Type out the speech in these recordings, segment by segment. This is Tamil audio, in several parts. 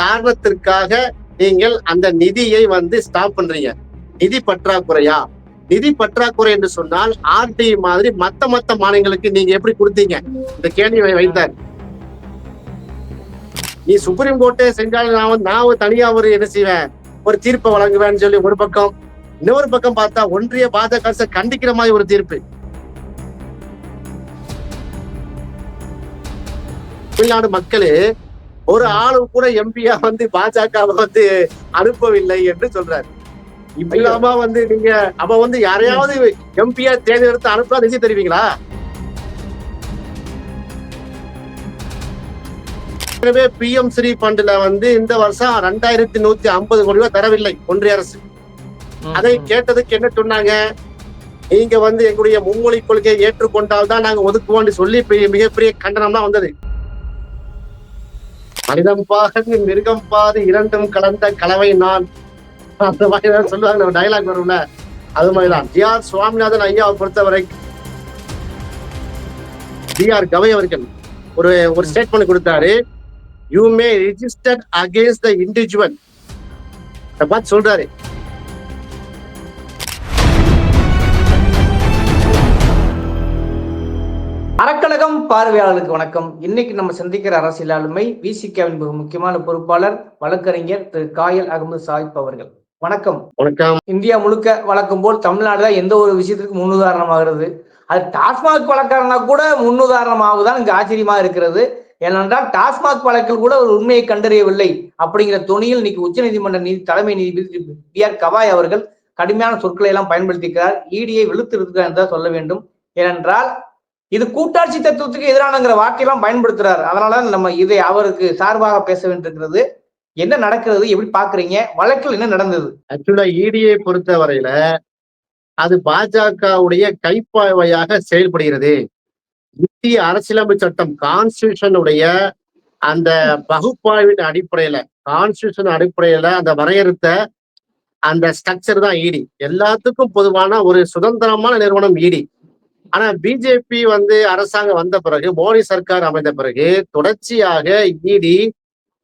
காரணத்திற்காக நீங்கள் அந்த நிதியை வந்து ஸ்டாப் பண்றீங்க. நிதி பற்றாக்குறையா? நிதி பற்றாக்குறை என்று சொன்னால் ஆர்டி மாதிரி மத்த மத்த மாநிலங்களுக்கு நீங்க எப்படி கொடுத்தீங்க? இந்த கேள்வி வைத்தார். நீ சுப்ரீம் கோர்ட்டே செஞ்சாலும் நான் நான் ஒரு தனியா ஒரு என்ன செய்வேன்? ஒரு தீர்ப்பை வழங்குவேன்னு சொல்லி ஒரு பக்கம் இன்னொரு பக்கம் பார்த்தா ஒன்றிய பாஜக அரசை கண்டிக்கிற மாதிரி ஒரு தீர்ப்பு. தமிழ்நாடு மக்களே ஒரு ஆளு கூட எம்பியா வந்து பாஜக வந்து அனுப்பவில்லை என்று சொல்றாரு. இல்லாம வந்து நீங்க அப்ப வந்து யாரையாவது எம்பியா தேர்ந்தெடுத்து அனுப்பா நிதி தருவீங்களா? எனவே பிஎம் ஸ்ரீ ஃபண்ட்ல வந்து இந்த வருஷம் ரெண்டாயிரத்தி நூத்தி ஐம்பது கோடி ரூபாய் தரவில்லை ஒன்றிய அரசு. அதை கேட்டதுக்கு என்ன சொன்னாங்க? நீங்க வந்து எங்களுடைய மும்மொழி கொள்கையை ஏற்றுக்கொண்டால் தான் நாங்க ஒதுக்குவோம்னு சொல்லி பெரிய மிகப்பெரிய கண்டனம் தான் வந்தது. மனிதம் பாகு மிருகம் பாது இரண்டும் கலந்த கலவை நான். அந்த மாதிரி சொல்லுவாங்க நம்ம டைலாக் வரும்ல. அது மாதிரிதான் ஜி ஆர் சுவாமிநாதன் ஐயாவை பொறுத்தவரை ஜி ஆர் கவை அவர்கள் ஒரு ஒரு ஸ்டேட்மெண்ட் கொடுத்தாரு. You may register against the individual பார்த்து சொல்றாரு. பார்வையாளர்களுக்கு வணக்கம். இன்னைக்கு நம்ம சந்திக்கிற அரசியல் ஆளுமை விசிகாவின் மிக முக்கியமான பொறுப்பாளர் வழக்கறிஞர் திரு காயல் அகமது சாஹிப் அவர்கள். வணக்கம். வணக்கம். இந்தியா முழுக்க வழக்கம் போல் தமிழ்நாடு தான் எந்த ஒரு விஷயத்துக்கு முன்னுதாரணமாகிறது. அது டாஸ்மாக் வழக்காரனா கூட முன்னுதாரணமாகுதான் இங்கு ஆச்சரியமா இருக்கிறது. ஏனென்றால் டாஸ்மாக் வழக்கில் கூட ஒரு உண்மையை கண்டறியவில்லை அப்படிங்கிற துணியில் இன்னைக்கு உச்சநீதிமன்ற நீதி தலைமை நீதிபதி பி ஆர் கவாய் அவர்கள் கடுமையான சொற்களை எல்லாம் பயன்படுத்திக்கிறார். ஈடியை வெளுத்து இருக்கிறார் என்றுதான் சொல்ல வேண்டும். ஏனென்றால் இது கூட்டாட்சி தத்துவத்துக்கு எதிரானங்கிற வார்த்தையெல்லாம் பயன்படுத்துறாரு. அதனால நம்ம இதை அவருக்கு சார்பாக பேச வேண்டியிருக்கிறது. என்ன நடக்கிறது? எப்படி பாக்குறீங்க வழக்கில் என்ன நடந்தது? ஆக்சுவலா இடியை பொறுத்த வரையில அது பாஜகவுடைய கைப்பாவையாக செயல்படுகிறது. இந்திய அரசியலமைப்பு சட்டம் கான்ஸ்டியூஷனுடைய அந்த பகுப்பாய்வின் அடிப்படையில கான்ஸ்டியூஷன் அடிப்படையில அந்த வரையறுத்த அந்த ஸ்ட்ரக்சர் தான் இடி எல்லாத்துக்கும் பொதுவான ஒரு சுதந்திரமான நிறுவனம் இடி ஆனா பிஜேபி வந்து அரசாங்கம் வந்த பிறகு மோடி சர்க்கார் அமைந்த பிறகு தொடர்ச்சியாக இடி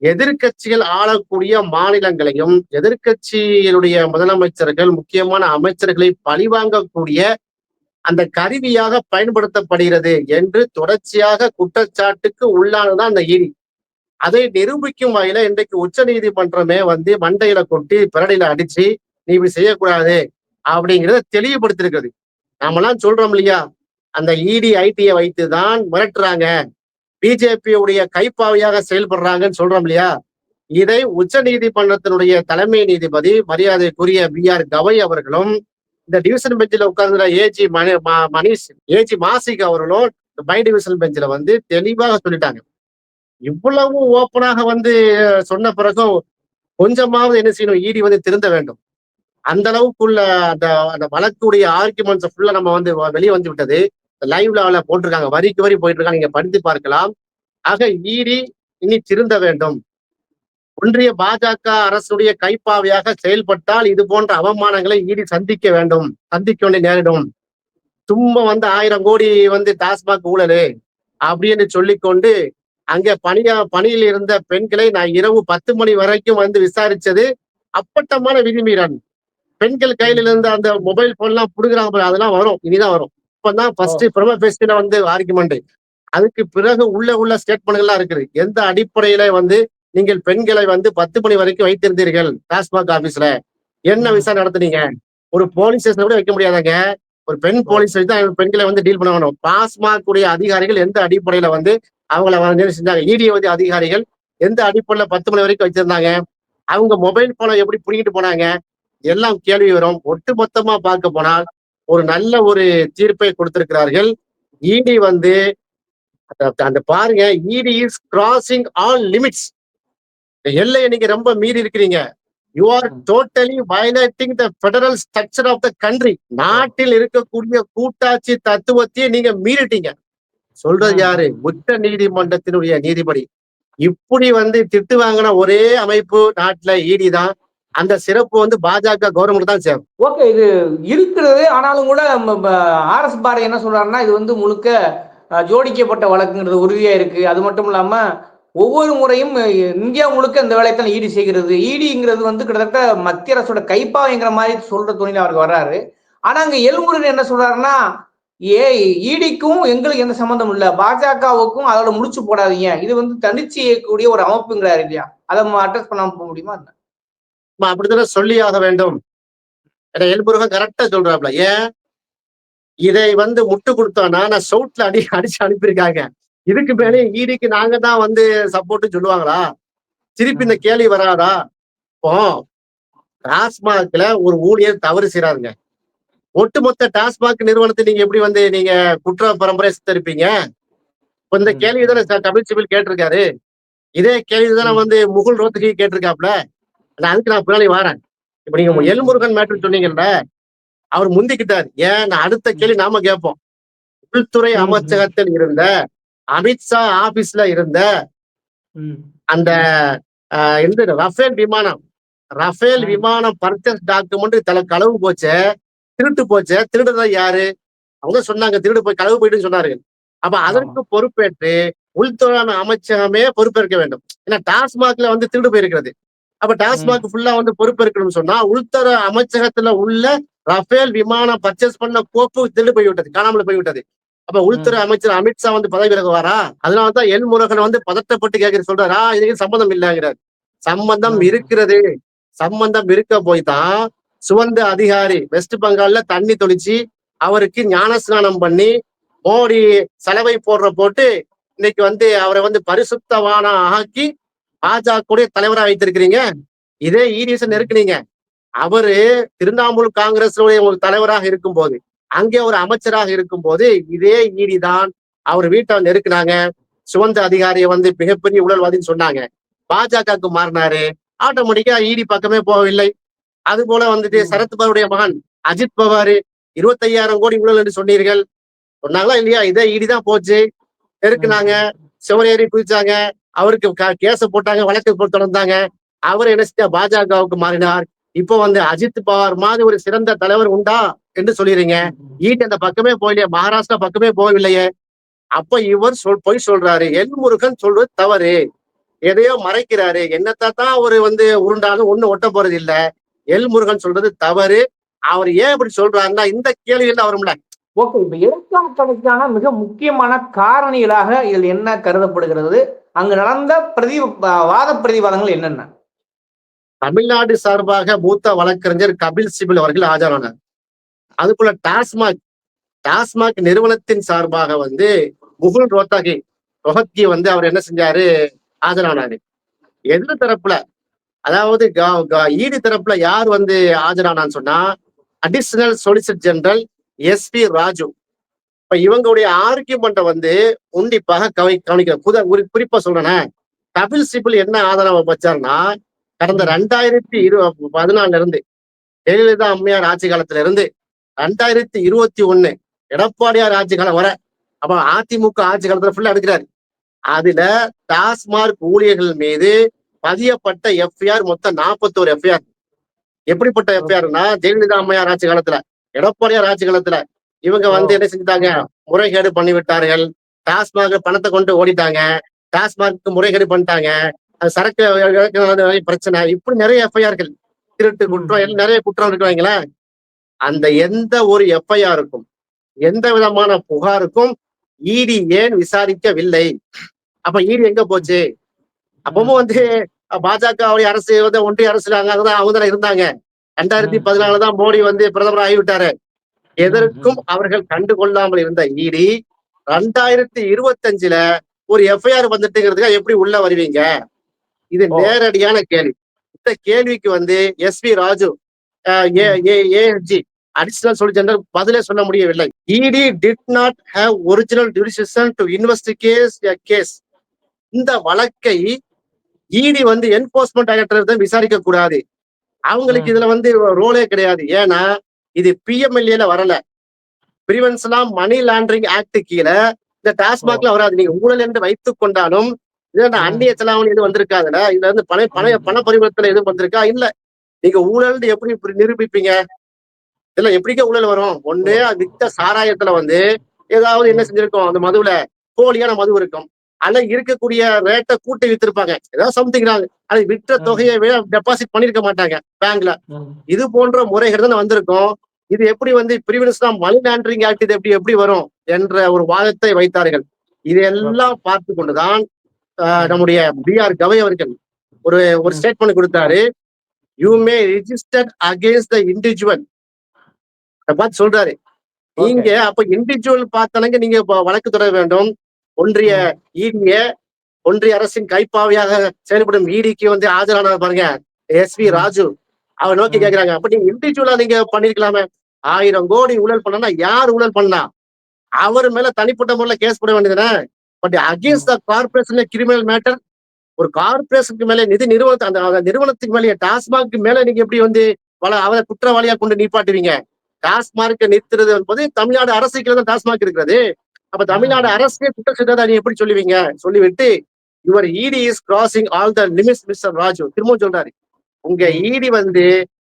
எதிர்கட்சிகள் ஆளக்கூடிய மாநிலங்களையும் எதிர்கட்சியினுடைய முதலமைச்சர்கள் முக்கியமான அமைச்சர்களை பழிவாங்கக்கூடிய அந்த கருவியாக பயன்படுத்தப்படுகிறது என்று தொடர்ச்சியாக குற்றச்சாட்டுக்கு உள்ளானதான் அந்த இடி. அதை நிரூபிக்கும் வகையில இன்றைக்கு உச்ச நீதிமன்றமே வந்து மண்டையில கொட்டி பிறடியில அடிச்சு நீ இப்படி செய்யக்கூடாது அப்படிங்கிறத தெளிவுபடுத்திருக்கிறது நாமெல்லாம் சொல்றோம் இல்லையா? அந்த இடி ஐடியை வைத்து தான் மிரட்டுறாங்க. பிஜேபியுடைய கைப்பாவையாக செயல்படுறாங்கன்னு சொல்றோம் இல்லையா? இதை உச்ச நீதிமன்றத்தினுடைய தலைமை நீதிபதி மரியாதைக்குரிய பி ஆர் கவை அவர்களும் இந்த டிவிஷன் பெஞ்சில் உட்கார்ந்துற ஏஜி மணி மணிஷ் ஏஜி மாசிக் அவர்களும் பை டிவிஷன் பெஞ்சில் வந்து தெளிவாக சொல்லிட்டாங்க. இவ்வளவு ஓப்பனாக வந்து சொன்ன பிறகும் கொஞ்சமாவது என்ன செய்யணும்? இடி வந்து திருந்த வேண்டும். அந்த அளவுக்குள்ள அந்த அந்த வழக்குடைய ஆர்குமெண்ட்ஸ் ஃபுல்லா நம்ம வந்து வ- வெளியே வந்து விட்டது. லைவ்ல அவள போட்டிருக்காங்க. வரிக்கு வரி போயிட்டு இருக்காங்க நீங்க படித்து பார்க்கலாம். ஆக ஈடி இனி திருந்த வேண்டும். ஒன்றிய பாஜக அரசுடைய கைப்பாவையாக செயல்பட்டால் இது போன்ற அவமானங்களை ஈடி சந்திக்க வேண்டும். சந்திக்க வேண்டிய நேரிடும். சும்மா வந்து ஆயிரம் கோடி வந்து டாஸ்மாக் ஊழலு அப்படின்னு சொல்லிக்கொண்டு அங்கே பணியா பணியில் இருந்த பெண்களை நான் இரவு பத்து மணி வரைக்கும் வந்து விசாரிச்சது அப்பட்டமான விதிமீறன் பெண்கள் கையில இருந்த அந்த மொபைல் போன் எல்லாம் புடுங்குறாங்க அதெல்லாம் வரும் இனிதான் வரும். இப்பதான் ஃபர்ஸ்ட் பிரம பேஸ்ட்ல வந்து ஆர்குமெண்ட் அதுக்கு பிறகு உள்ள உள்ள ஸ்டேட்மெண்ட்லாம் இருக்குது. எந்த அடிப்படையில வந்து நீங்கள் பெண்களை வந்து பத்து மணி வரைக்கும் வைத்திருந்தீர்கள்? டாஸ்மாக் ஆபீஸ்ல என்ன. விசாரணை நடத்துனீங்க? ஒரு போலீஸ் ஸ்டேஷன் கூட வைக்க முடியாதாங்க? ஒரு பெண் போலீஸ் வச்சு தான் பெண்களை வந்து டீல் பண்ண வேணும் டாஸ்மாக் உடைய அதிகாரிகள் எந்த அடிப்படையில வந்து அவங்கள வந்து செஞ்சாங்க? இடிய வந்து அதிகாரிகள் எந்த அடிப்படையில பத்து மணி வரைக்கும் வச்சிருந்தாங்க அவங்க மொபைல் போனை எப்படி புடிங்கிட்டு போனாங்க? எல்லாம் கேள்வி வரும். ஒட்டுமொத்தமா பார்க்க போனால் ஒரு நல்ல ஒரு தீர்ப்பை கொடுத்திருக்கிறார்கள். இடி வந்து அந்த- பாருங்க இடி இஸ் கிராசிங் ஆல் லிமிட்ஸ் எல்லையை நீங்க ரொம்ப மீறி இருக்கிறீங்க. You are totally violating the federal structure of the country நாட்டில் இருக்கக்கூடிய கூட்டாட்சி தத்துவத்தையே நீங்க மீறிட்டீங்க. சொல்றது. யாரு? உச்ச நீதிமன்றத்தினுடைய நீதிபதி. இப்படி வந்து திட்டு வாங்கின ஒரே அமைப்பு நாட்டுல இடி தான் அந்த சிறப்பு வந்து பாஜக கவர்மெண்ட் தான் சேரும். ஓகே இது இருக்கிறது. ஆனாலும் கூட ஆர் எஸ் பாரதி என்ன சொல்றாருன்னா இது வந்து முழுக்க ஜோடிக்கப்பட்ட வழக்குங்கிறது உறுதியா இருக்கு. அது மட்டும் இல்லாம ஒவ்வொரு முறையும் இந்தியா முழுக்க இந்த வேலையத்தான் ஈடி செய்கிறது. ஈடிங்கிறது வந்து கிட்டத்தட்ட மத்திய அரசோட கைப்பாவைங்கிற மாதிரி சொல்ற துணியில அவருக்கு வர்றாரு. ஆனா அங்க எல்முருகன் என்ன சொல்றாருன்னா ஏ ஈடிக்கும் எங்களுக்கு எந்த சம்மந்தம் இல்ல. பாஜகவுக்கும் அதோட முடிச்சு போடாதீங்க. இது வந்து தனிச்சு இயக்கக்கூடிய ஒரு அமைப்புங்கிறாரு இல்லையா? அதை அட்ரஸ் பண்ணாம போக முடியுமா? என்ன? அப்படித்தானே சொல்லி ஆக வேண்டும்? ஏன்னா எல்முருகன் கரெக்டா சொல்றாப்ல ஏன்? இதை வந்து முட்டு கொடுத்தோம்னா நான் சவுட்ல அடி அடிச்சு அனுப்பியிருக்காங்க. இதுக்கு மேலே ஈடிக்கு நாங்க தான் வந்து சப்போர்ட் சொல்லுவாங்களா? திருப்பி இந்த கேள்வி வராதா? இப்போ டாஸ்மாக்ல ஒரு ஊழியர் தவறு செய்றாருங்க. ஒட்டுமொத்த டாஸ்மாக் நிறுவனத்தை நீங்க எப்படி வந்து நீங்க குற்ற பரம்பரை சித்தரிப்பீங்க? இப்ப இந்த. கேள்வி தானே கபில் சிபில் கேட்டிருக்காரு. இதே கேள்வி தானே. வந்து முகுல் ரோத்துக்கு கேட்டிருக்காப்ல நான் அதுக்கு நான் பின்னாடி வரேன். இப்ப நீங்க. எல்முருகன் மேட்ரு சொன்னீங்கல்ல அவர் முந்திக்கிட்டார். ஏன்? நான் அடுத்த கேள்வி நாம கேட்போம். உள்துறை. அமைச்சகத்தில் இருந்த அமித்ஷா ஆபீஸ்ல இருந்த. அந்த இந்த ரஃபேல் விமானம். ரஃபேல். விமானம் பர்ச்சேஸ் டாக்குமெண்ட் தலை களவு போச்சே திருட்டு போச்சே. திருடுறதா யாரு? அவங்க சொன்னாங்க திருடு போய் களவு போயிட்டுன்னு சொன்னாரு அப்ப அதற்கு பொறுப்பேற்று உள்துறை அமைச்சகமே பொறுப்பேற்க வேண்டும். ஏன்னா டாஸ்மாக்ல வந்து திருடு போயிருக்கிறது. அப்ப டாஸ்மாக் ஃபுல்லா வந்து பொறுப்பேற்கணும்னு சொன்னா உள்துறை அமைச்சகத்துல உள்ள ரஃபேல் விமானம் பர்ச்சேஸ் பண்ண கோப்பு திருடு போய்விட்டது காணாமல் போய்விட்டது அப்ப உள்துறை அமைச்சர் அமித்ஷா வந்து பதவி விலகுவாரா? அதனாலதான் எல் முருகன் வந்து பதட்டப்பட்டு கேட்கிற சொல்றாரா. இதுக்கு சம்பந்தம் இல்லைங்கிறார். சம்பந்தம். இருக்கிறது. சம்பந்தம் இருக்க போய் தான் சுவந்த அதிகாரி வெஸ்ட் பெங்கால்ல தண்ணி தொளிச்சு அவருக்கு ஞான ஸ்நானம் பண்ணி மோடி செலவை போடுற போட்டு இன்னைக்கு வந்து அவரை வந்து பரிசுத்தவான ஆக்கி பாஜக தலைவரா வைத்திருக்கிறீங்க. இதே ஈடிஎஸ் நெருக்குனீங்க. அவரு திருவண்ணாமலை காங்கிரஸ் ஒரு தலைவராக இருக்கும்போது அங்கே ஒரு அமைச்சராக இருக்கும்போது இதே ஈடி தான் அவர் வீட்டை நெருக்குனாங்க. சுவந்த அதிகாரியை வந்து மிகப்பெரிய ஊழல்வாதின்னு சொன்னாங்க. பாஜகவுக்கு மாறினாரு. ஆட்டோமேட்டிக்கா ஈடி பக்கமே போகவில்லை. அது போல வந்துட்டு ம். சரத் பவாருடைய மகன் அஜித் பவார் இருபத்தையாயிரம் கோடி ஊழல் என்று சொன்னீர்கள். சொன்னாங்களா இல்லையா? இதே ஈடி தான் போச்சு. நெருக்குனாங்க. சுவரேறி குதிச்சாங்க. அவருக்கு கேச கேஸ போட்டாங்க வழக்கு தொடர்ந்தாங்க. அவர் என்ன பாஜகவுக்கு மாறினார். இப்போ வந்து அஜித் பவார் மாதிரி ஒரு சிறந்த தலைவர் உண்டா என்று சொல்லிடுறீங்க. ஈட்டு அந்த பக்கமே போகலையே மகாராஷ்டிரா பக்கமே போகவில்லையே. அப்ப இவர் சொல் பொய் சொல்றாரு. எல் முருகன் சொல்றது தவறு. எதையோ மறைக்கிறாரு. என்னத்தான் தான் அவரு வந்து உருண்டாலும் ஒண்ணு ஒட்ட போறது இல்ல. எல் முருகன் சொல்றது தவறு. அவர் ஏன் இப்படி சொல்றாருன்னா இந்த கேள்வியில அவரும்ல ஓகே இப்ப எடுத்துக்காட்டுக்கான மிக முக்கியமான காரணிகளாக இதில் என்ன கருதப்படுகிறது? அங்கு நடந்த பிரதி வாத பிரதிவாதங்கள் என்னென்ன? தமிழ்நாடு சார்பாக மூத்த வழக்கறிஞர் கபில் சிபில் அவர்கள் ஆஜரானார். அது போல டாஸ்மாக் டாஸ்மாக் நிறுவனத்தின் சார்பாக வந்து முகுல் ரோத்தகி ரொஹத்கி வந்து அவர் என்ன செஞ்சாரு? ஆஜரானாரு. எதிர் தரப்புல அதாவது க- க- ஈடு தரப்புல யார் வந்து ஆஜரானான்னு சொன்னா additional solicitor general S P Raju. இப்ப இவங்களுடைய ஆர்கியூமெண்ட்டை வந்து உண்டிப்பாக கவனி கவனிக்கிற. புத ஒரு குறிப்பா சொல்றேனே. கபில் சிபில் என்ன ஆதரவு வச்சாருன்னா கடந்த ரெண்டாயிரத்தி இரு பதினாலுல இருந்து ஜெயலலிதா அம்மையார் ஆட்சி காலத்துல இருந்து ரெண்டாயிரத்தி இருபத்தி ஒண்ணு எடப்பாடியார் ஆட்சி காலம் வர அப்ப அதிமுக ஆட்சி காலத்துல ஃபுல்லா எடுக்கிறாரு அதுல டாஸ்மார்க் ஊழியர்கள் மீது பதியப்பட்ட எஃப்ஐஆர் மொத்தம் நாற்பத்தோரு எஃப்ஐஆர். எப்படிப்பட்ட எஃப்ஐஆர்னா ஜெயலலிதா அம்மையார் ஆட்சி காலத்துல எடப்பாடியார் ஆட்சி காலத்துல இவங்க வந்து என்ன செஞ்சுட்டாங்க? முறைகேடு பண்ணி விட்டார்கள் டாஸ்மாக் பணத்தை கொண்டு ஓடிட்டாங்க. டாஸ்மாக் முறைகேடு பண்ணிட்டாங்க. சரக்கு பிரச்சனை. இப்படி நிறைய எஃப்ஐஆர்கள் திருட்டு குற்றம் நிறைய குற்றம் இருக்கு வைங்களேன் அந்த எந்த ஒரு எஃப்ஐஆருக்கும் எந்த விதமான புகாருக்கும் இடி ஏன் விசாரிக்கவில்லை? அப்ப இடி எங்க போச்சு? அப்பவும் வந்து பாஜக அரசு வந்து ஒன்றிய அங்கதான் அவங்க தானே இருந்தாங்க ரெண்டாயிரத்தி ம். பதினாலு தான் மோடி வந்து பிரதமர் ஆகிவிட்டாரு. எதற்கும் அவர்கள் கண்டுகொள்ளாமல் இருந்த இடி ரெண்டாயிரத்தி இருபத்தஞ்சுல ஒரு எஃப்ஐஆர் வந்துட்டுங்கிறதுக்கு எப்படி உள்ள வருவீங்க? இது. நேரடியான கேள்வி. இந்த கேள்விக்கு வந்து S P Raju ASG additional general பதிலே சொல்ல முடியவில்லை. ED did not have original jurisdiction to investigate case இந்த வழக்கை இடி வந்து என்போர்ஸ்மெண்ட் டைரக்டர் விசாரிக்க கூடாது. அவங்களுக்கு. இதுல வந்து ரோலே கிடையாது. ஏன்னா இது பிஎம்எல்ஏல வரல. பிரிவென்ஷன் மணி லாண்டரிங் ஆக்ட் கீழே இந்த டாஸ்மாக்ல வராது. நீங்க ஊழல் என்று வைத்துக் கொண்டாலும் இது ம். அந்நிய செலாவணி எதுவும் வந்திருக்காதுல இதுல இருந்து பண பண. பண பரிவர்த்தனை எதுவும் வந்திருக்கா? இல்ல. நீங்க ஊழல் எப்படி இப்படி நிரூபிப்பீங்க? இல்ல எப்படிங்க ஊழல் வரும்? ஒண்ணு அது வித்த சாராயத்துல வந்து ஏதாவது என்ன செஞ்சிருக்கோம்? அந்த மதுவுல போலியான மது இருக்கும். அல்ல இருக்கக்கூடிய ரேட்டை கூட்டி வித்திருப்பாங்க. ஏதாவது சம்திங் அது விற்ற. தொகையை டெபாசிட் பண்ணிருக்க மாட்டாங்க பேங்க்ல. இது போன்ற முறைகள் தான் வந்திருக்கும். இது எப்படி வந்து பிரிவினஸ்னா மணி லாண்டரிங் ஆக்ட் இது எப்படி எப்படி வரும் என்ற ஒரு வாதத்தை வைத்தார்கள். இதையெல்லாம் பார்த்து கொண்டுதான் நம்முடைய பி ஆர் கவை அவர்கள் ஒரு ஒரு. ஸ்டேட்மெண்ட் கொடுத்தாரு. You may register against the individual பார்த்து சொல்றாரு. நீங்க அப்ப இண்டிவிஜுவல் பார்த்தனங்க நீங்க வழக்கு தொடர வேண்டும். ஒன்றிய ஈடிய ஒன்றிய அரசின் கைப்பாவையாக செயல்படும் ஈடிக்கு வந்து ஆஜரான பாருங்க. S V. ராஜு. அவர் நோக்கி. கேக்குறாங்க. அப்ப நீங்க இண்டிவிஜுவலா நீங்க பண்ணிருக்கலாமே. ஆயிரம் கோடி ஊழல் பண்ணா யார் ஊழல் பண்ணா? அவர் மேல தனிப்பட்ட முறையில கேஸ் போட வேண்டியதுதானே but against the corporation criminal matter ஒரு கார்பரேஷனுக்கு மேல நிதி நிறுவனத்தை அந்த நிறுவனத்துக்கு மேலே டாஸ்மாக் மேல நீங்க எப்படி வந்து வள அவரை குற்றவாளியா கொண்டு நிப்பாட்டுவீங்க? டாஸ்மார்க்கை நிறுத்துறது என்பது தமிழ்நாடு அரசுக்கு தான் டாஸ்மாக் இருக்கிறது. அப்ப தமிழ்நாடு அரசே குற்றச்சாட்டை நீ எப்படி சொல்லுவீங்க? சொல்லிவிட்டு your ED is crossing all the limits mister Raju திரும்பவும் சொல்றாரு. உங்க இடி வந்து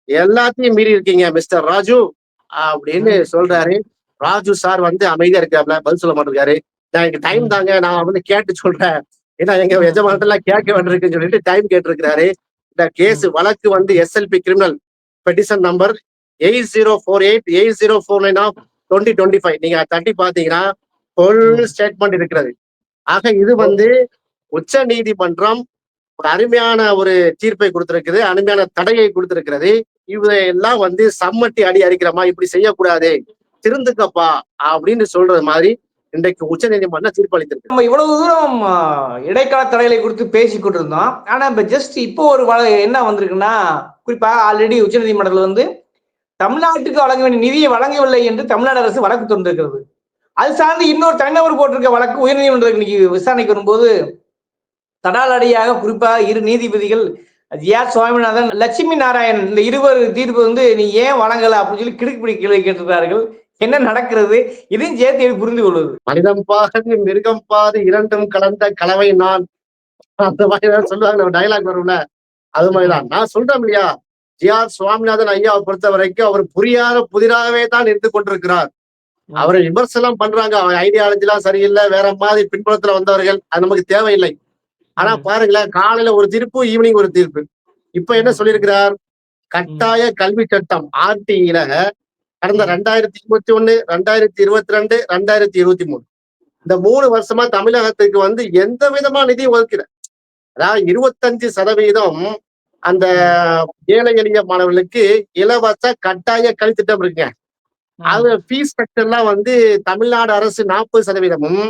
எல்லாத்தையும் மீறி இருக்கீங்க மிஸ்டர் ராஜு. அப்படின்னு சொல்றாரு. ராஜு சார் வந்து அமைதியா இருக்காப்ல பதில் சொல்ல மாட்டேங்காரு நான் எனக்கு டைம். தாங்க நான் வந்து கேட்டு சொல்றேன். ஏன்னா எங்க ம். எஜமானத்தெல்லாம் கேட்க வேண்டியிருக்குன்னு சொல்லிட்டு டைம் கேட்டிருக்கிறாரு. இந்த கேஸ் வழக்கு வந்து SLP criminal petition number eight zero four eight eight zero four nine of twenty twenty five நீங்க தட்டி பாத்தீங்கன்னா ஃபுல். ஸ்டேட்மெண்ட் இருக்கிறது. ஆக இது வந்து உச்ச நீதிமன்றம் ஒரு அருமையான ஒரு தீர்ப்பை கொடுத்திருக்குது அருமையான தடையை கொடுத்திருக்கிறது. இவையெல்லாம் வந்து சம்மட்டி அடி அடிக்கிறமா இப்படி செய்யக்கூடாது திருந்துக்கப்பா அப்படின்னு சொல்றது மாதிரி இன்றைக்கு உச்ச நீதிமன்றம் தீர்ப்பு அளித்திருக்கு நம்ம இவ்வளவு தூரம் இடைக்கால தடைகளை குறித்து பேசி கொண்டிருந்தோம். ஆனா இப்ப ஜஸ்ட் இப்போ ஒரு என்ன வந்திருக்குன்னா குறிப்பா ஆல்ரெடி உச்சநீதிமன்றத்தில் வந்து தமிழ்நாட்டுக்கு வழங்க வேண்டிய நிதியை வழங்கவில்லை என்று தமிழ்நாடு அரசு வழக்கு தொடர்ந்திருக்கிறது அது சார்ந்து இன்னொரு தனிநபர் போட்டிருக்க வழக்கு உயர்நீதிமன்றத்துக்கு இன்னைக்கு விசாரணைக்கு வரும்போது தடாலடியாக குறிப்பாக இரு நீதிபதிகள் ஜி ஆர் சுவாமிநாதன் லட்சுமி நாராயணன் இந்த இருவர் தீர்ப்பு வந்து நீ ஏன் வழங்கல அப்படின்னு சொல்லி கிடுக்குப்பிடி கேள்வி கேட்டிருக்கிறார்கள். என்ன நடக்கிறது? இதையும் சேர்த்து எப்படி புரிந்து கொள்வது. மனிதம் பாதி மிருகம் பாது இரண்டும் கலந்த கலவை நான். அந்த மாதிரி தான் சொல்லுவாங்க நம்ம டைலாக் வரும்ல. அது மாதிரிதான் நான் சொல்றேன் இல்லையா? ஜி ஆர் சுவாமிநாதன் ஐயாவை பொறுத்த வரைக்கும் அவர் புரியாத புதிராகவே தான் இருந்து கொண்டிருக்கிறார். அவரை விமர்சனம் பண்றாங்க. அவன் ஐடியாலஜி எல்லாம் சரியில்லை வேற மாதிரி பின்புலத்துல வந்தவர்கள் அது நமக்கு தேவையில்லை. ஆனா. பாருங்களேன் காலையில ஒரு தீர்ப்பு ஈவினிங் ஒரு தீர்ப்பு. இப்ப என்ன சொல்லியிருக்கிறார்? கட்டாய கல்வி சட்டம் ஆர்டியில கடந்த ரெண்டாயிரத்தி இருபத்தி ஒண்ணு ரெண்டாயிரத்தி இருபத்தி ரெண்டு ரெண்டாயிரத்தி இருபத்தி மூணு. இந்த மூணு வருஷமா தமிழகத்துக்கு வந்து எந்த விதமா நிதி ஒதுக்கல. அதாவது இருபத்தஞ்சு சதவீதம் அந்த ஏழை எளிய மாணவர்களுக்கு இலவச கட்டாய கல்வி திட்டம் இருக்குங்க. அது ஃபீஸ் ஸ்ட்ரக்சர்லாம் வந்து தமிழ்நாடு அரசு நாற்பது சதவீதமும்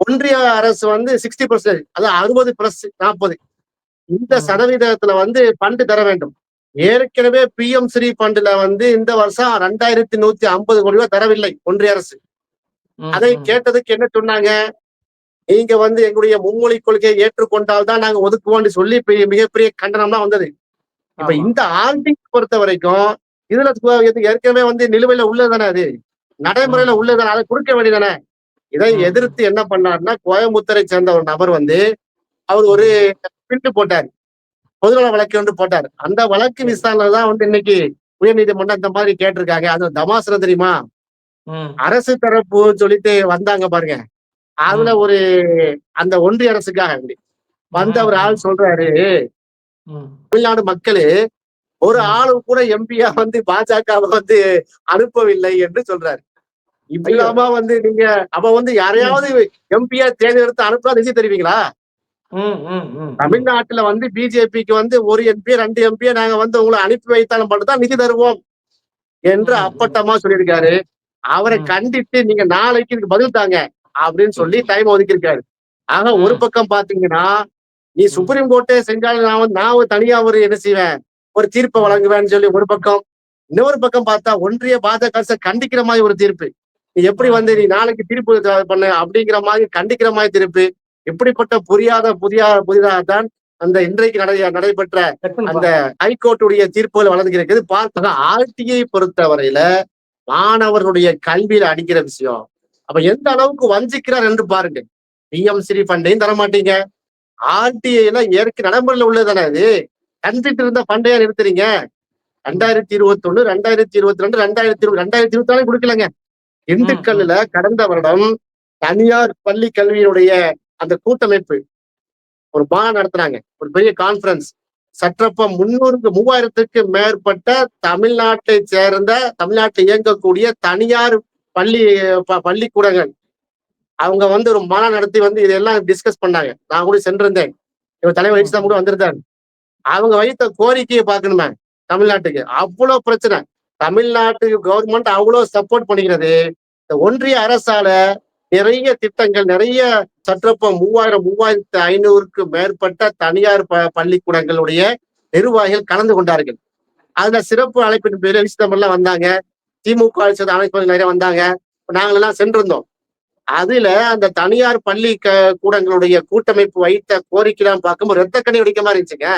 ஒன்றிய அரசு வந்து சிக்ஸ்டி பர்சன்ட் அதாவது அறுபது பிளஸ் நாற்பது. இந்த. சதவீதத்துல வந்து ஃபண்டு தர வேண்டும். ஏற்கனவே பிஎம் ஸ்ரீ ஃபண்டுல வந்து இந்த வருஷம் ரெண்டாயிரத்தி நூத்தி ஐம்பது கோடி ரூபாய் தரவில்லை ஒன்றிய அரசு. அதை கேட்டதுக்கு என்ன சொன்னாங்க? நீங்க வந்து எங்களுடைய மும்மொழி கொள்கையை ஏற்றுக்கொண்டால் தான் நாங்க ஒதுக்குவோம்னு சொல்லி பெரிய மிகப்பெரிய கண்டனம்லாம் வந்தது. இப்ப. இந்த ஆர்டி பொறுத்த வரைக்கும் இதுல ஏற்கனவே வந்து நிலுவையில உள்ளதானே அது? நடைமுறையில உள்ளதானே அதை கொடுக்க வேண்டியதானே இதை. எதிர்த்து என்ன பண்ணாருன்னா கோயம்புத்தூரை சேர்ந்த ஒரு நபர் வந்து அவர் ஒரு பிட்டு போட்டார். பொதுநல வழக்கு ஒன்று போட்டார். அந்த வழக்கு விசாரணை தான் வந்து இன்னைக்கு உயர்நீதிமன்றம் இந்த மாதிரி கேட்டிருக்காங்க. அது தமாசுரம் தெரியுமா. அரசு தரப்பு சொல்லிட்டு வந்தாங்க பாருங்க. அதுல ஒரு அந்த ஒன்றிய அரசுக்காக அப்படி. வந்த ஒரு ஆள் சொல்றாரு. தமிழ்நாடு மக்களு ஒரு. ஆளு கூட எம்பியா வந்து பாஜக வந்து அனுப்பவில்லை என்று சொல்றாரு. இல்லாம வந்து நீங்க அப்ப வந்து யாரையாவது எம்பியா தேர்ந்தெடுத்து அனுப்புறா நிதி தருவீங்களா. தமிழ்நாட்டுல வந்து பிஜேபிக்கு வந்து ஒரு எம்பி ரெண்டு எம்பியை நாங்க வந்து உங்களை அனுப்பி வைத்தாலும் மட்டும்தான் நிதி தருவோம் என்று. அப்பட்டமா சொல்லியிருக்காரு அவரை. கண்டித்து நீங்க நாளைக்கு இதுக்கு பதில் தாங்க அப்படின்னு சொல்லி டைம் ஒதுக்கியிருக்காரு ஆக ஒரு. பக்கம் பாத்தீங்கன்னா நீ. சுப்ரீம் கோர்ட்டே செஞ்சாலும் நான் வந்து நான் ஒரு தனியா ஒரு என்ன செய்வேன் ஒரு தீர்ப்பை. வழங்குவேன்னு சொல்லி ஒரு பக்கம் இன்னொரு பக்கம் பார்த்தா ஒன்றிய பாஜக கண்டிக்கிற மாதிரி ஒரு தீர்ப்பு நீ எப்படி வந்து நீ நாளைக்கு தீர்ப்பு பண்ண அப்படிங்கிற மாதிரி கண்டிக்கிற மாதிரி தீர்ப்பு இப்படிப்பட்ட புரியாத புதிய புதிதாகத்தான் அந்த இன்றைக்கு நடை நடைபெற்ற அந்த ஹைகோர்ட்டுடைய தீர்ப்புகள் வழங்கியிருக்கிறது பார்த்தா ஆர்டிஐ பொறுத்தவரையில மாணவர்களுடைய கல்வியில அடிக்கிற விஷயம். அப்ப எந்த அளவுக்கு வஞ்சிக்கிறார் என்று பாருங்க. பிஎம் ஸ்ரீ ஃபண்டையும் தர மாட்டீங்க ஆர்டிஐ எல்லாம் ஏற்க நடைமுறையில உள்ளதானே அது? தந்துட்டு இருந்த ஃபண்டையா நிறுத்துறீங்க ரெண்டாயிரத்தி இருபத்தி ஒண்ணு ரெண்டாயிரத்தி இருபத்தி ரெண்டு ரெண்டாயிரத்தி இருபது ரெண்டாயிரத்தி இருபத்தி நாலு கொடுக்கலங்க. இந்துக்கள்ல கடந்த வருடம் தனியார் பள்ளி கல்வியினுடைய அந்த கூட்டமைப்பு ஒரு மாநாடு நடத்துனாங்க. ஒரு பெரிய கான்பரன்ஸ் சற்றப்ப முன்னூறுக்கு மூவாயிரத்துக்கு மேற்பட்ட தமிழ்நாட்டை சேர்ந்த தமிழ்நாட்டை இயங்கக்கூடிய தனியார் பள்ளி ப- பள்ளிக்கூடங்கள். அவங்க வந்து ஒரு மாநாடு நடத்தி வந்து இதெல்லாம் டிஸ்கஸ் பண்ணாங்க. நான் கூட சென்றிருந்தேன். இவர் தலைவர் வயசு கூட வந்திருந்தாரு. அவங்க வைத்த கோரிக்கையை பார்க்கணுமே தமிழ்நாட்டுக்கு. அவ்வளவு பிரச்சனை. தமிழ்நாட்டுக்கு கவர்மெண்ட் அவ்வளவு சப்போர்ட் பண்ணிக்கிறது. இந்த ஒன்றிய அரசால நிறைய திட்டங்கள் நிறைய சற்றப்ப மூவாயிரம் மூவாயிரத்து ஐநூறுக்கு மேற்பட்ட தனியார் ப பள்ளிக்கூடங்களுடைய நிர்வாகிகள் கலந்து கொண்டார்கள். அதுல சிறப்பு அழைப்பின் பேரில் எல்லாம் வந்தாங்க. திமுக அழைச்சது அமைப்புகள் நிறைய வந்தாங்க. நாங்களெல்லாம் சென்றிருந்தோம். அதுல அந்த தனியார் பள்ளி க கூடங்களுடைய கூட்டமைப்பு வைத்த கோரிக்கைலாம் பார்க்கும்போது ரத்த கண்ணி குடிக்க மாதிரி இருந்துச்சுங்க.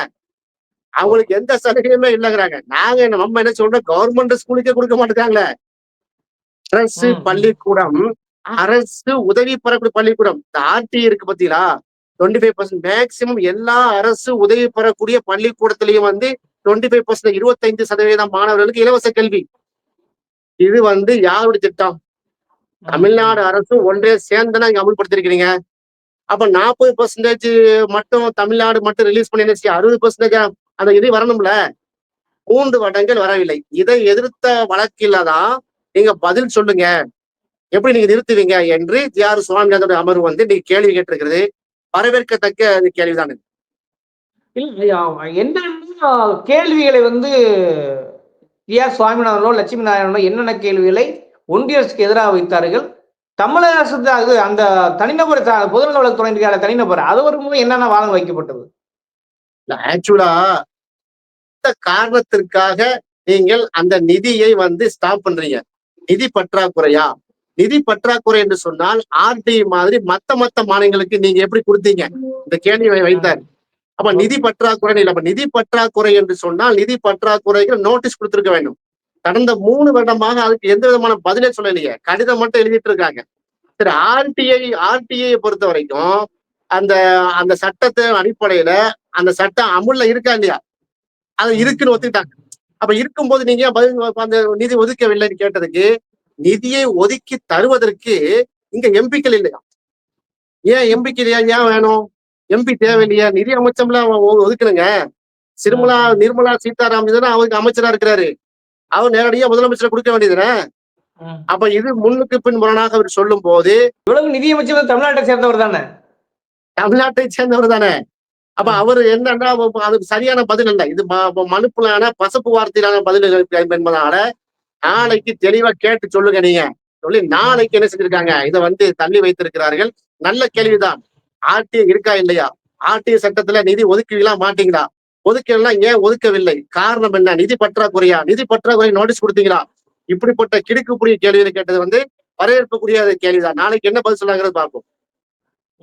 அவங்களுக்கு எந்த சலுகையுமே இல்லைங்கிறாங்க. நாங்க என்ன- நம்ம என்ன சொல்றோம்? கவர்மெண்ட் ஸ்கூலுக்கே கொடுக்க மாட்டேங்கிறாங்களே. அரசு. பள்ளிக்கூடம். அரசு உதவி பெறக்கூடிய பள்ளிக்கூடம். இந்த ஆர்டி இருக்கு பாத்தீங்களா? டுவெண்ட்டி ஃபைவ் பர்சன்ட் மேக்சிமம் எல்லா அரசு உதவி பெறக்கூடிய பள்ளிக்கூடத்திலையும் வந்து டுவெண்ட்டி ஃபைவ் பர்சன்ட் இருபத்தைந்து சதவீதம் மாணவர்களுக்கு இலவச கல்வி. இது வந்து யாருடைய திட்டம்? தமிழ்நாடு அரசு ஒன்றே சேர்ந்து இங்க அமல்படுத்திருக்கிறீங்க. அப்ப நாற்பது பர்சன்டேஜ் மட்டும் தமிழ்நாடு மட்டும் ரிலீஸ் பண்ணி அறுபது பர்சன்டேஜ் அந்த இது வரணும்ல. மூன்று வட்டங்கள் வரவில்லை. இதை எதிர்த்த வழக்கில தான் நீங்க பதில் சொல்லுங்க. எப்படி நீங்க நிறுத்துவீங்க என்று ஜி ஆர் சுவாமிநாதனுடைய அமர்வு வந்து நீங்க கேள்வி கேட்டிருக்கிறது. வரவேற்கத்தக்க கேள்விதான். என்னென்ன கேள்விகளை வந்து டி ஆர் சுவாமிநாதனோ லட்சுமி நாராயணனோ என்னென்ன கேள்விகளை ஒன்றிய அரசுக்கு எதிராக வைத்தார்கள்? தமிழக அரசு அது அந்த தனிநபர் பொதுநல இருக்கார தனிநபர் அது வரும்போது என்னென்ன வாதம் வைக்கப்பட்டது? ஆக்சுவலா காரணத்திற்காக நீங்கள் அந்த நிதியை வந்து ஸ்டாப் பண்றீங்க. நிதி பற்றாக்குறையா? நிதி பற்றாக்குறை என்று சொன்னால் ஆர்டி மாதிரி மத்த மத்த மாநிலங்களுக்கு நீங்க எப்படி கொடுத்தீங்க? இந்த கேள்வியை வைத்தார். அப்ப நிதி பற்றாக்குறை இல்லை அப்ப நிதி பற்றாக்குறை என்று சொன்னால் நிதி பற்றாக்குறைக்கு நோட்டீஸ் கொடுத்துருக்க வேண்டும். கடந்த மூணு வருடமாக அதுக்கு எந்த விதமான பதிலே சொல்லலையே. கடிதம் மட்டும் எழுதிட்டு இருக்காங்க. சரி ஆர்டிஐ ஆர்டிஐ பொறுத்த வரைக்கும் அந்த அந்த சட்டத்தின் அடிப்படையில அந்த சட்டம் அமுல்ல இருக்கா இல்லையா? அது இருக்குன்னு ஒத்துக்கிட்டாங்க. அப்ப இருக்கும்போது நீங்க அந்த நிதி ஒதுக்கவில்லைன்னு கேட்டதுக்கு நிதியை ஒதுக்கி தருவதற்கு இங்க எம்பிக்கள் இல்லையா? ஏன் எம்பிக்கு இல்லையா ஏன் வேணும்? எம்பி தேவையில்லையா? நிதி அமைச்சம்ல ஒதுக்கணுங்க. சிறுமலா நிர்மலா சீதாராமன் தானே அவருக்கு அமைச்சரா இருக்கிறாரு. அவர் நேரடியா முதலமைச்சர் கொடுக்க வேண்டியதுதானே? அப்ப இது முன்னுக்கு பின் முரணாக அவர் சொல்லும் போது இவ்வளவு நிதியமைச்சர் தமிழ்நாட்டை சேர்ந்தவர் தானே? தமிழ்நாட்டை சேர்ந்தவர் தானே? அப்ப அவர் என்னன்னா அதுக்கு சரியான பதில் இல்லை. இது மனுப்புலான பசப்பு வார்த்தையிலான பதில் என்பதனால நாளைக்கு தெளிவா கேட்டு சொல்லுங்க நீங்க. சொல்லி நாளைக்கு என்ன செஞ்சிருக்காங்க? இதை வந்து தள்ளி வைத்திருக்கிறார்கள். நல்ல கேள்விதான். ஆர்டிஐ இருக்கா இல்லையா? ஆர்டிஐ சட்டத்துல நிதி ஒதுக்குவீங்களா மாட்டீங்களா? ஒதுக்கலாம் ஏன் ஒதுக்கவில்லை? காரணம் என்ன? நிதி பற்றாக்குறையா? நிதி பற்றாக்குறை நோட்டீஸ் கொடுத்தீங்களா? இப்படிப்பட்ட கிடுக்குப்புரிய கேள்விகளை கேட்டது வந்து வரவேற்புக்குரிய கேள்விதான். நாளைக்கு என்ன பதில் சொல்லாங்கிறது பார்ப்போம்.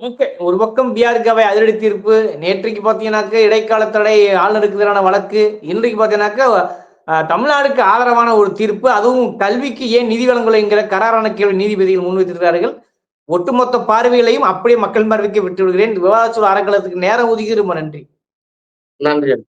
ஓகே ஒரு பக்கம் பிஆர்காவை அதிரடி தீர்ப்பு நேற்றைக்கு பார்த்தீங்கன்னாக்க இடைக்கால தடை ஆளுநருக்கு எதிரான வழக்கு. இன்றைக்கு பார்த்தீங்கன்னாக்க தமிழ்நாடுக்கு ஆதரவான ஒரு தீர்ப்பு. அதுவும் கல்விக்கு ஏன் நிதி வழங்கலைங்கிற கராரான கேள்வி நீதிபதிகள் முன்வைத்திருக்கிறார்கள். ஒட்டுமொத்த பார்வைகளையும் அப்படியே மக்கள் பார்வைக்கு விட்டு விடுகிறேன் விவாதச்சூழல் அறக்கலத்துக்கு நேரம் ஒதுக்கி ரொம்ப நன்றி. நன்றி.